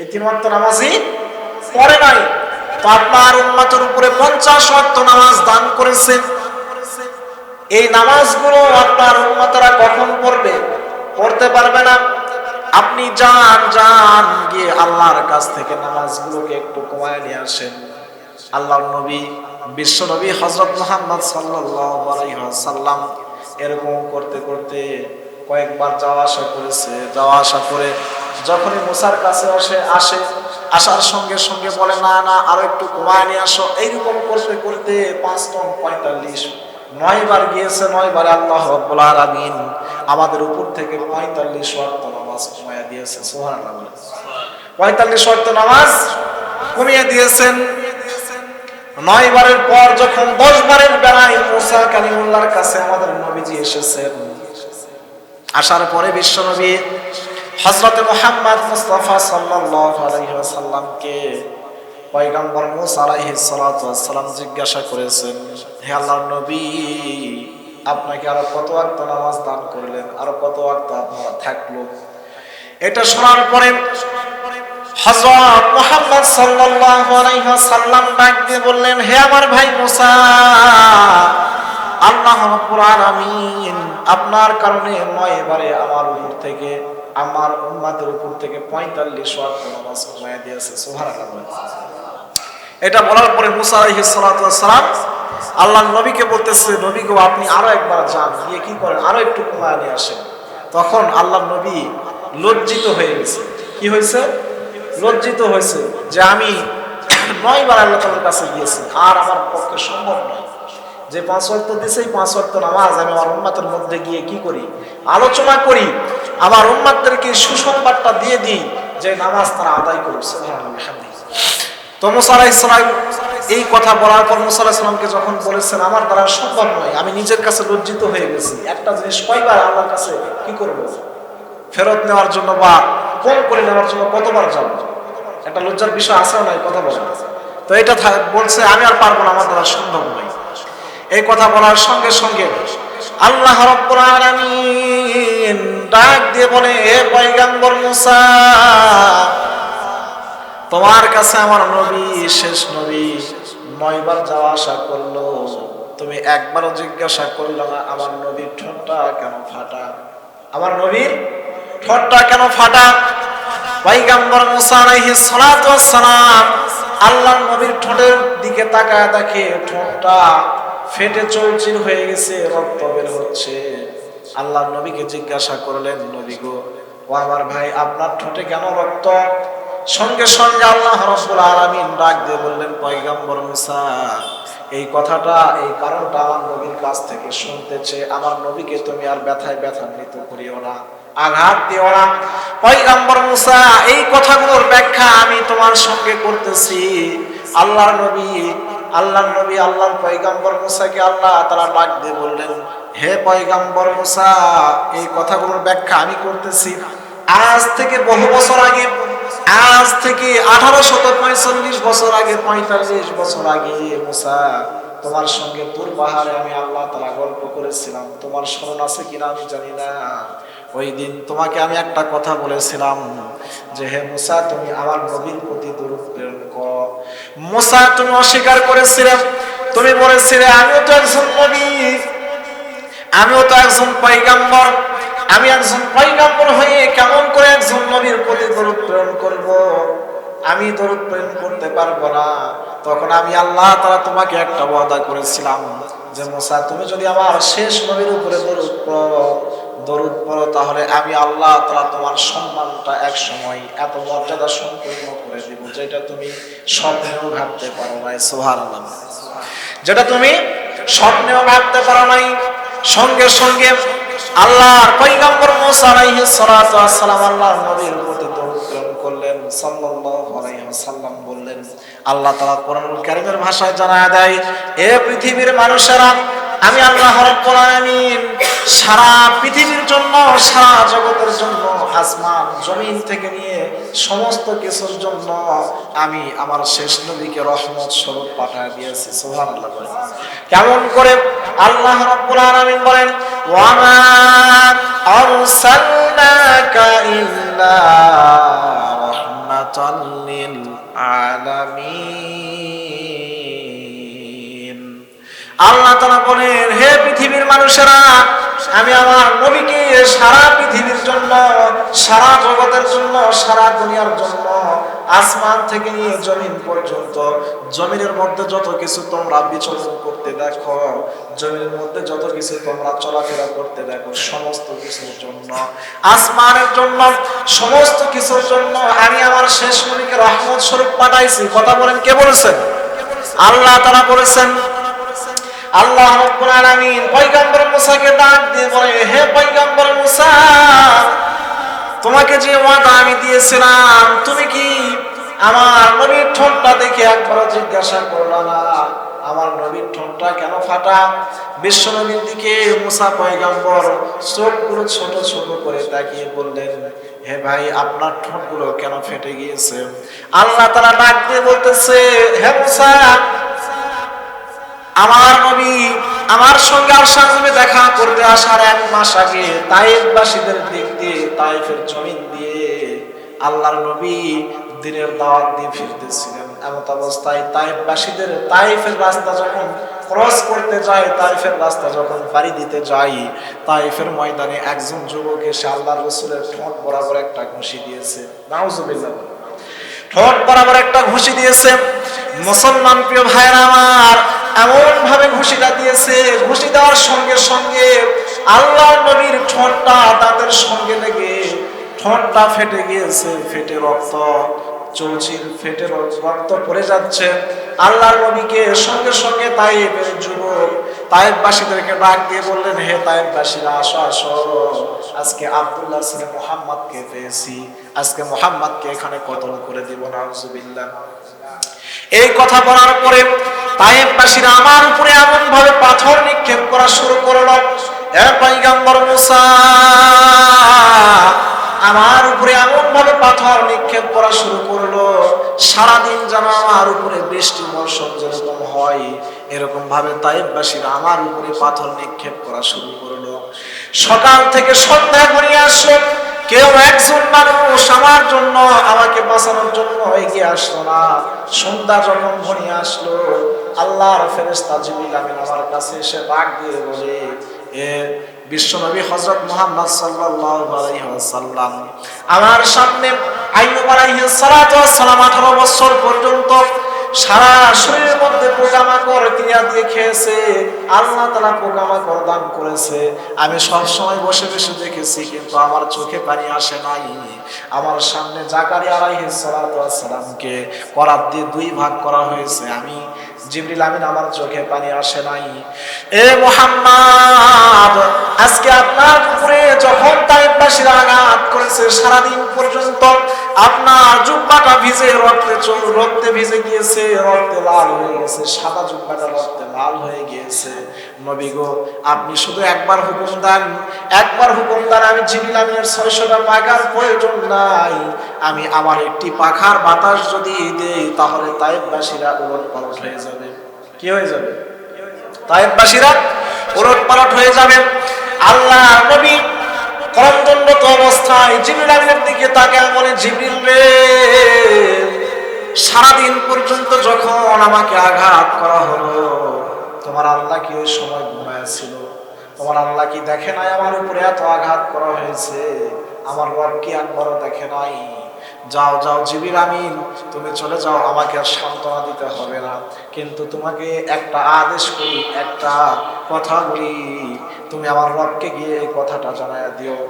এই তিন ওয়াক্ত নামাজই পড়ে নাই। তো আপনার উম্মতের উপরে পঞ্চাশ ওয়াক্ত নামাজ দান করেছেন। এই নামাজগুলো আপনার উম্মতরা কখন পড়বে? পড়তে পারবে না। আপনি যান যান, গিয়ে আল্লাহর কাছ থেকে নামাজগুলোকে একটু কমায় নিয়ে আসেন। আল্লাহর নবী, বিশ্ব নবী হজরত মোহাম্মদ সাল্লাম এরকম করতে করতে কয়েকবার যাওয়া আসা করেছে, যাওয়া আসা করে যখনই মুসার কাছে আসে আসে, আসার সঙ্গে সঙ্গে বলে, না না, আরও একটু কমায় নিয়ে আসো। এইরকম করতে করতে পাঁচ টন পঁয়তাল্লিশ নয় বার গিয়েছে নয় বারে আল্লাহ রব্বুল আমাদের উপর থেকে পঁয়তাল্লিশ ওয়াক্ত নামাজ কমায়া দিয়েছে সুবহানাল্লাহ। পঁয়তাল্লিশ ওয়াক্ত নামাজ কমিয়ে দিয়েছেন। নয় বারের পর যখন দশ বারের বেলায় মুসা কালিমুল্লাহর কাছে আমাদের নবীজি এসেছেন, আসার পরে বিশ্বনবী হজরত মোহাম্মদ মুস্তাফা ওয়াসাল্লামকে পয়গম্বর মুসা আলাইহিস সালাতু ওয়াসসালাম জিজ্ঞাসা করেছেন, হে আল্লাহর নবী, আপনাকে আরও কত ওয়াক্ত নামাজ দান করলেন? আরও কত ওয়াক্ত আপনারা থাকল? এটা শোনার পরে হযরত মুহাম্মদ সাল্লাল্লাহু আলাইহি ওয়াসাল্লাম ডাক দিয়ে বললেন, হে আমার ভাই মুসা আল্লাহ আপনার কারণে নয় এবারে আমার উপর থেকে, আমার উম্মাদের উপর থেকে 45 ওয়াক্ত নামাজ কমায় দিয়েছে। এটা বলার পরে মুসা আল্লাহ নবীকে বলতেছে, নবী গো, আপনি আরও একবার যান, গিয়ে কি করেন? আরও একটু কমায় নিয়ে আসেন। তখন আল্লাহ নবী লজ্জিত হয়ে গেছে। কি হয়েছে? লজ্জিত হয়েছে যে আমি নয়বার আল্লাহ তালার কাছে গিয়েছি, আর আমার পক্ষে সম্ভব নয়। যে পাঁচ ওয়াক্ত দিছে পাঁচ ওয়াক্ত নামাজ আমি আমার উম্মাতের মধ্যে গিয়ে কি করি? আলোচনা করি, আমার উম্মাতদেরকে সুসংবাদটা দিয়ে দিই যে নামাজ তারা আদায় করছে তো মুসা আলাইহিসসালাম এই কথা বলার পর মুসা আলাইহিসসালামকে যখন বলেছেন, আমার দ্বারা সম্ভব নয়, আমি নিজের কাছে লজ্জিত হয়ে গেছি, একটা জিনিস কয়বার আল্লাহর কাছে কি করব? ফেরত নেওয়ার জন্য বা কম করে নেওয়ার জন্য কতবার যাব? একটা লজ্জার বিষয় আছেও নাই, কথা বলা তো এটা বলছে, আমি আর পারব না, আমার দ্বারা সম্ভব নয়। এই কথা বলার সঙ্গে সঙ্গে আল্লাহ ডাক দিয়ে বলে হে পয়গম্বর মুসা, তোমার কাছে আমার নবী, শেষ নবী। নয়বার যাওয়া আসা করল। তুমি একবারও জিজ্ঞাসা করল না, আমার নবীর ঠোঁটটা কেন ফাটা? আমার নবীর ঠোঁটটা কেন ফাটা? পয়গম্বর মুসা আলাইহিস সালাতু ওয়াস সালাম নবীর ঠোঁটের দিকে তাকায় দেখে, ঠোঁটটা ফেটে চৌচির হয়ে গেছে, রক্ত বের হচ্ছে। আল্লাহর নবীকে জিজ্ঞাসা করলেন, নবী গো, ও আমার ভাই, আপনার ঠোঁটে কেন রক্ত? সঙ্গে সঙ্গে আল্লাহ রব্বুল আলামিন ডাক দিয়ে বললেন, পয়গম্বর মুসা, এই কথাটা, এই কারণটা আমার নবীর কাছ থেকে শুনতেছে আমার নবীকে তুমি আর ব্যথায় ব্যথান্বিত করিও না, আঘাত দিও না। পয়গম্বর মুসা, এই কথাগুলোর ব্যাখ্যা আমি তোমার সঙ্গে করতেছি। আল্লাহর নবী আল্লাহর নবী, আল্লাহর পয়গম্বর মুসাকে আল্লাহ তারা ডাক দিয়ে বললেন, হে পয়গম্বর মুসা, এই কথাগুলোর ব্যাখ্যা আমি করতেছি। আজ থেকে বহু বছর আগে, আজ থেকে আঠারো শত পঁয়তাল্লিশ বছর আগে, পঁয়তাল্লিশ বছর আগে মুসা, তোমার সঙ্গে তুর পাহাড়ে আমি আল্লাহ তালা গল্প করেছিলাম। তোমার স্মরণ আছে কিনা আমি জানি না। ওই দিন তোমাকে আমি একটা কথা বলেছিলাম যে, হে মুসা, তুমি আমার নবীর প্রতি করো মুসা, তুমি অস্বীকার করেছিলে। তুমি বলেছিলে, আমিও তো একজন নবী। আমিও তো একজন পয়গাম্বর। আমি একজন পয়গাম্বর হয়ে কেমন করে একজন নবীর প্রতি দরুদ প্রেরণ করব? আমি দরুদ প্রেরণ করতে পারব না। তখন আমি আল্লাহ তারা তোমাকে একটা ওয়াদা করেছিলাম যে, মোসা, তুমি যদি আমার শেষ নবীর উপরে দরুদ পড়ো দরুদ পড়ো, তাহলে আমি আল্লাহ তারা তোমার সম্মানটা এক সময় এত মর্যাদা সম্পূর্ণ করে দিব, যেটা তুমি স্বপ্নেও ভাবতে পারো নাই সোহার যেটা তুমি স্বপ্নেও ভাবতে পারো নাই, সঙ্গে সঙ্গে আল্লাহর পয়গম্বর মুসা আলাইহিস সালাতু সালাম আল্লাহর নবীর প্রতি দরুদ করলেন, সাল্লাল্লাহু আলাইহি ওয়াসাল্লাম বললেন, আল্লাহ তাআলা কোরআনুল কারীমের ভাষায় জানায় দেয়, এ পৃথিবীর মানুষেরা, আমি আল্লাহ রাব্বুল আলামিন সারা পৃথিবীর জন্য, সারা জগতের জন্য, আসমান, জমিন থেকে নিয়ে সমস্ত কিছুর জন্য আমি আমার শেষ নবীকে রহমত স্বরূপ পাঠায় দিয়েছি, সুবহানাল্লাহ বলেন। কেমন করে আল্লাহ রাব্বুল আলামিন বলেন, ওয়ামা আরসালনাকা ইল্লা রাহমাতাল লিল আলামিন। আল্লাহ তাআলা বলেন, হে পৃথিবীর মানুষেরা আমি আমার নবীকে সারা পৃথিবীর জন্য, সারা জগতের জন্য, সারা দুনিয়ার জন্য, আসমান থেকে নিয়ে জমিন পর্যন্ত, জমিনের মধ্যে যত কিছু তোমরা বিচরণ করতে দেখো জমিনের মধ্যে যত কিছু তোমরা চলাফেরা করতে দেখো, সমস্ত কিছুর জন্য, আসমানের জন্য, সমস্ত কিছুর জন্য আমি আমার শেষ নবীকে রহমত স্বরূপ পাঠাইছি। কথা বলেন, কে বলেছেন? আল্লাহ তারা বলেছেন, আল্লাহ রাব্বুল আলামিন পয়গম্বর মুসাকে ডাক দিয়ে বলে, হে পয়গম্বর মুসা, তোমাকে যে ওয়াদা আমি দিয়েছিলাম, তুমি কি আমার নবীর ঠোঁটটা দেখে একবার জিজ্ঞাসা করল না? আমার নবীর ঠোঁটটা কেন ফাটা? বিশ্ব নবীর দিকে মুসা পয়গম্বর চোখগুলো ছোট ছোট করে তাকিয়ে বললেন, হে ভাই, আপনার ঠোঁটগুলো কেন ফেটে গিয়েছে? আল্লাহ তারা ডাক দিয়ে বলতেছে, হে মুসা আমার নবী আমার সঙ্গে আসার জন্য দেখা করতে আসার এক মাস আগে তাইফবাসীদের দিয়ে তাইফের জমিন দিয়ে আল্লাহর নবী দিনের দাওয়াত দিয়ে ফিরতেছিলেন। এমত অবস্থায় তাইফবাসীদের তাইফের রাস্তা যখন ক্রস করতে যায় তাইফের রাস্তা যখন পাড়ি দিতে যাই তাইফের ময়দানে একজন যুবক এসে আল্লাহ রসুলের ঠোঁট বরাবর একটা ঘুষি দিয়েছে। নাউজুবিল্লাহ। ঠোঁট বরাবর একটা ঘুষি দিয়েছে। মুসলমান প্রিয় ভাইরা আমার এমন ভাবে ঘুষিটা দিয়েছে ঘুষি দেওয়ার সঙ্গে সঙ্গে আল্লাহ নবীর ঠোঁটটা তাদের সঙ্গে লেগে ঠোঁটটা ফেটে গিয়েছে, ফেটে রক্ত চৌচির ফেটে রক্ত পড়ে যাচ্ছে। আল্লাহর নবীকে সঙ্গে সঙ্গে তাইফের যুবক তাইফবাসীদেরকে ডাক দিয়ে বললেন, হে তাইফবাসীরা আসো আসো। আজকে আব্দুল্লাহ ছেলে মোহাম্মদকে পেয়েছি। আজকে মোহাম্মদকে এখানে কতল করে দিব, নাউজুবিল্লাহ। এই কথা বলার পরে তাইফবাসীরা আমার উপরে এমন ভাবে পাথর নিক্ষেপ করা শুরু করল। আমার উপরে এমন ভাবে পাথর নিক্ষেপ করা শুরু করল। সারাদিন যেন আমার উপরে বৃষ্টি মৌসুম যেরকম হয় এরকম ভাবে তাইফবাসীরা আমার উপরে পাথর নিক্ষেপ করা শুরু করল। সকাল থেকে সন্ধ্যা ঘনিয়ে আসলো কেউ একজন মানুষ আমার জন্য, আমাকে বাঁচানোর জন্য এগিয়ে আসলো না। সন্ধ্যা যখন ঘনিয়ে আসলো, আল্লাহর ফেরেস্তা জিবিল আমিন আমার কাছে এসে ডাক দিয়ে বলে, এ বিশ্বনবী হজরত মোহাম্মদ ওয়াসাল্লাম, আমার সামনে আলাইহিস সালাতু সালাম 18 বছর পর্যন্ত সারা শরীরের মধ্যে পোকামাকড় ক্রিয়া দিয়ে খেয়েছে। আল্লাহ দান করেছে। আমি সবসময় বসে বসে দেখেছি, কিন্তু আমার চোখে পানি আসে নাই। আমার সামনে জাকারি আলাইহিস সালামকে করাত দিয়ে দুই ভাগ করা হয়েছে। আমি জিবরিল আমিন আমার চোখে পানি আসে নাই। এ মোহাম্মদ, আজকে আপনার উপরে যখন তাইবাসীরা আঘাত করেছে, সারাদিন পর্যন্ত আপনার জুব্বাটা ভিজে রক্তে রক্তে ভিজে গিয়েছে, রক্তে লাল হয়ে গেছে, সাদা জুব্বাটা রক্তে লাল হয়ে গিয়েছে। নবী গো, আপনি শুধু একবার হুকুম দেন, একবার হুকুম দেন, আমি জিবরিল আমিনের ছয়শটা পাখার প্রয়োজন নাই। আমি আমার একটি পাখার বাতাস যদি দেই, তাহলে তাইবাসীরা উলট পালট হয়ে যাবে। কি হয়ে যাবে? তাইবাসীরা উলট পালট হয়ে যাবে। আল্লাহ নবী করমদণ্ডত অবস্থায় জিবরিল দিকে তাকে বলে, জিবরিল রে, সারাদিন পর্যন্ত যখন আমাকে আঘাত করা হলো, তোমার আল্লাহ কি ওই সময় ঘুমায় ছিল? তোমার আল্লাহ কি দেখে নাই আমার উপরে এত আঘাত করা হয়েছে? আমার রব কি একবারও দেখে নাই? যাও যাও, জিবির আমিন, তুমি চলে যাও, আমাকে আর সান্ত্বনা দিতে হবে না। কিন্তু তোমাকে একটা আদেশ করি, একটা কথা বলি। তুমি আমার রবকে গিয়ে এই কথাটা জানায় দিও।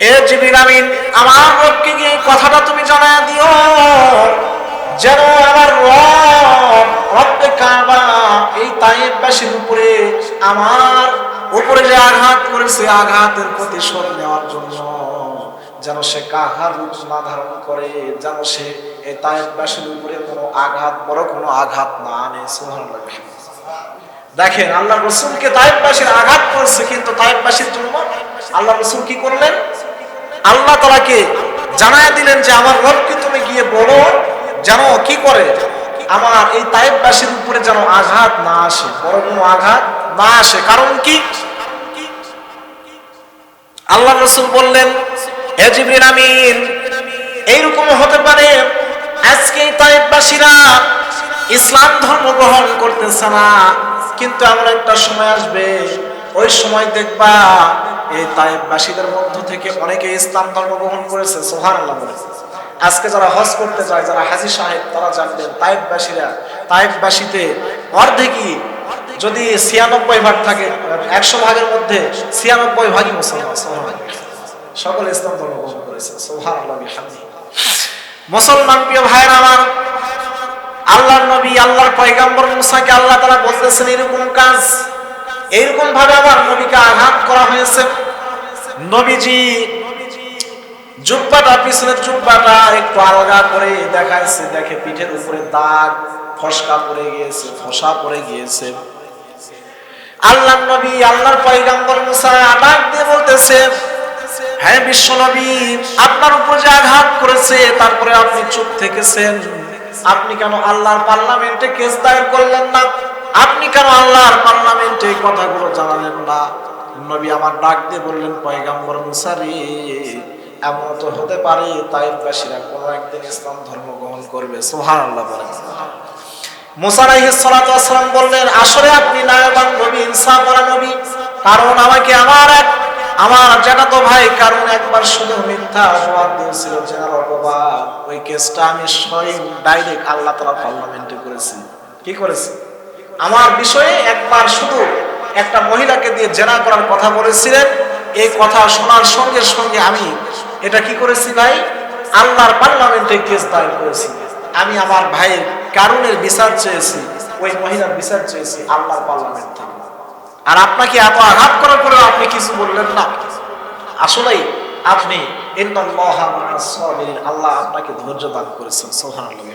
এ জিবির আমিন, আমার রবকে গিয়ে কথাটা তুমি জানায় দিও। যেন আমার রব রব্বে কাবা, এই তাইবাসীর উপরে আমার উপরে যে আঘাত করেছে, আঘাতের প্রতিশোধ নেওয়ার জন্য যেন সে কাহার রূপ না ধারণ করে, যেন সে এই তাইবাসীর উপরে কোনো আঘাত, বড় কোনো আঘাত না আনে। দেখেন, আল্লাহ রসুলকে তাইবাসীর আঘাত করছে, কিন্তু তাইবাসীর জন্য আল্লাহ রসুল কি করলেন? আল্লাহ তালাকে জানায় দিলেন যে, আমার রবকে তুমি গিয়ে বলো, যেন কি করে? আমার এই তাইববাসীর উপরে যেন আঘাত না আসে, বড় কোনো আঘাত না আসে। কারণ কি? আল্লাহ রসুল বললেন এইরকম হতে পারে ইসলাম ধর্ম গ্রহণ করতেছে না, কিন্তু এমন একটা সময় আসবে, ওই সময় দেখবা এই তাইবাসীদের মধ্য থেকে অনেকে ইসলাম ধর্ম গ্রহণ করেছে সোহান আল্লাহ আজকে যারা হজ করতে যায়, যারা হাজি সাহেব, তারা জানবেন তাইববাসীরা তাইববাসীতে অর্ধেকই যদি ছিয়ানব্বই ভাগ থাকে, একশো ভাগের মধ্যে ছিয়ানব্বই ভাগই মুসলমান সকল ইসলাম ধর্ম গ্রহণ করেছে। আল্লাহ মুসলমান প্রিয় ভাইয়ের আমার, আল্লাহর নবী, আল্লাহর পয়গাম্বর মুসাকে আল্লাহ তারা বলতেছেন, এরকম কাজ এইরকম ভাবে আমার নবীকে আঘাত করা হয়েছে। নবীজি জুব্বাটা, পিছনের জুব্বাটা একটু আলগা করে দেখাইছে, দেখে পিঠের উপরে দাগ, ফসকা পড়ে গিয়েছে, ফসা পড়ে গিয়েছে। আল্লাহ নবী, আল্লাহর পয়গাম্বর মুসা ডাক দিয়ে বলতেছে হ্যাঁ বিশ্ব নবী আপনার উপর যে আঘাত করেছে, তারপরে আপনি চুপ থেকেছেন। আপনি কেন আল্লাহর পার্লামেন্টে কেস দায়ের করলেন না? আপনি কেন আল্লাহর পার্লামেন্টে এই কথাগুলো জানালেন না? নবী আমার ডাক দিয়ে বললেন, পয়গাম্বর মুসারি, এমন তো হতে পারে তাইবাসীরা কোনো একদিন ইসলাম ধর্ম গ্রহণ করবে। সোহান আল্লাহ বলেন। মুসা আলাইহিস সালাতু বললেন, আসলে আপনি নায়বান নবী ইনসাফ নবী। কারণ আমাকে আমার এক আমার জ্যাঠাতো ভাই, কারণ একবার শুধু মিথ্যা অপবাদ দিয়েছিল জেনার অপবাদ। ওই কেসটা আমি স্বয়ং ডাইরেক্ট আল্লাহ তাআলা পার্লামেন্টে করেছি। কি করেছি? আমার বিষয়ে একবার শুধু একটা মহিলাকে দিয়ে জেনা করার কথা বলেছিলেন। এই কথা শোনার সঙ্গে সঙ্গে আমি এটা কি করেছি ভাই? আল্লাহর পার্লামেন্টে কেস দায়ের করেছি। আমি আমার ভাইয়ের কারণের বিচার চেয়েছি, ওই মহিলার বিচার চেয়েছি, আল্লাহর পার্লামেন্ট আর আপনাকে এত আঘাত করার পরেও আপনি কিছু বললেন না আসলেই আপনি। আল্লাহ আপনাকে ধৈর্য দান করেছেন, সুবহানাল্লাহ